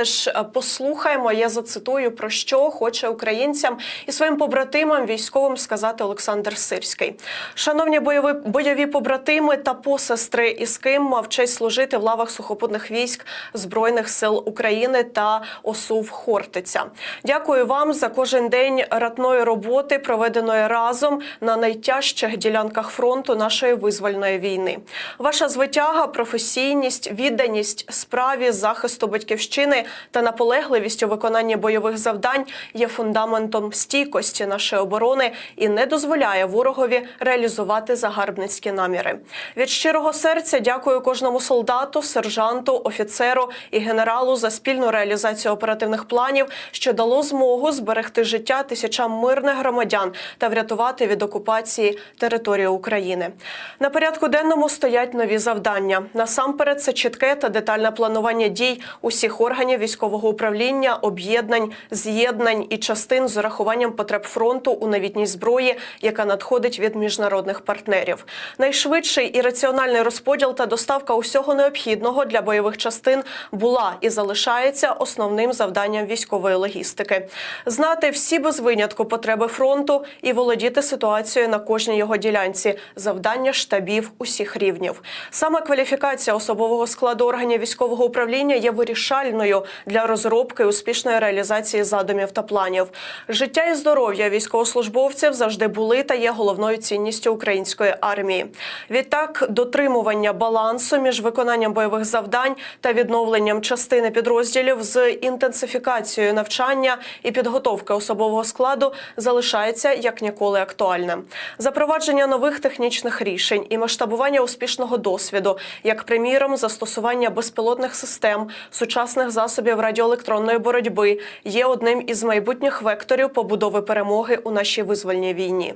давайте ж е, послухаємо. Я зацитую про що хоче українцям і своїм побратимам військовим сказати Олександр Сирський. Шановні бойові бойові побратими та посестри, із ким мав честь служити в лавах сухопутних військ збройних сил України та ОСУВ Хортиця. Дякую вам за кожен день ратної роботи, проведеної разом на найтяжчих ділянках фронту нашої визвольної війни. Ваша звитяга, професійність, відданість справі захисту батьківщини та наполегливість у виконанні бойових завдань є фундаментом стійкості нашої оборони і не дозволяє ворогові реалізувати загарбницькі наміри. Від щирого серця дякую кожному солдату, сержанту, офіцеру і генералу за спільну реалізацію оперативних планів, що дало змогу зберегти життя тисячам мирних громадян та врятувати від окупації території України. На порядку денному стоять нові завдання. Насамперед, це чітке та детальне планування дій усіх органів військового управління, об'єднань, з'єднань і частин з урахуванням потреб фронту у новітній зброї, яка надходить від міжнародних партнерів. Найшвидший і раціональний розподіл та доставка усього необхідного для бойових частин була і залишається основним завданням військової логістики. Знати всі без винятку потреби фронту і володіти ситуацією на кожній його ділянці завдання штабів усіх рівнів. Саме кваліфікація особового складу органів військового управління є вирішальною для розробки успішної реалізації задумів та планів. Життя і здоров'я військовослужбовців завжди були та є головною цінністю української армії. Відтак, дотримування балансу між виконанням бойових завдань та відновленням частини підрозділів з інтенсифікацією навчання і підготовки особового складу залишається як ніколи актуальним. Запровадження нових технічних рішень і масштабування успішного досвіду, як приміром, застосування безпілотних систем, сучасних засобів радіоелектронної боротьби, є одним із майбутніх векторів побудови перемоги у нашій визвольній війні.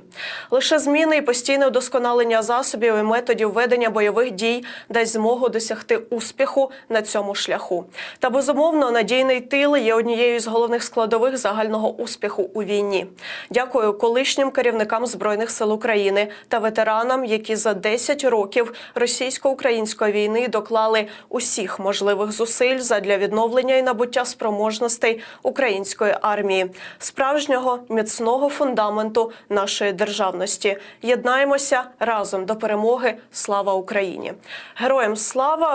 Лише зміни і постійне вдосконалення засобів і методів ведення бойових дій дасть змогу досягти успіху на цьому шляху. Та безумовно надійний тил є однією з головних складових загального успіху у війні. Дякую колишнім керівникам збройних сил України та ветеранам, які за 10 років російсько-української війни доклали усіх можливих зусиль задля відновлення і набуття спроможностей української армії, справжнього міцного фундаменту нашої державності. Єднаємося разом до перемоги. Слава Україні! Героям слава!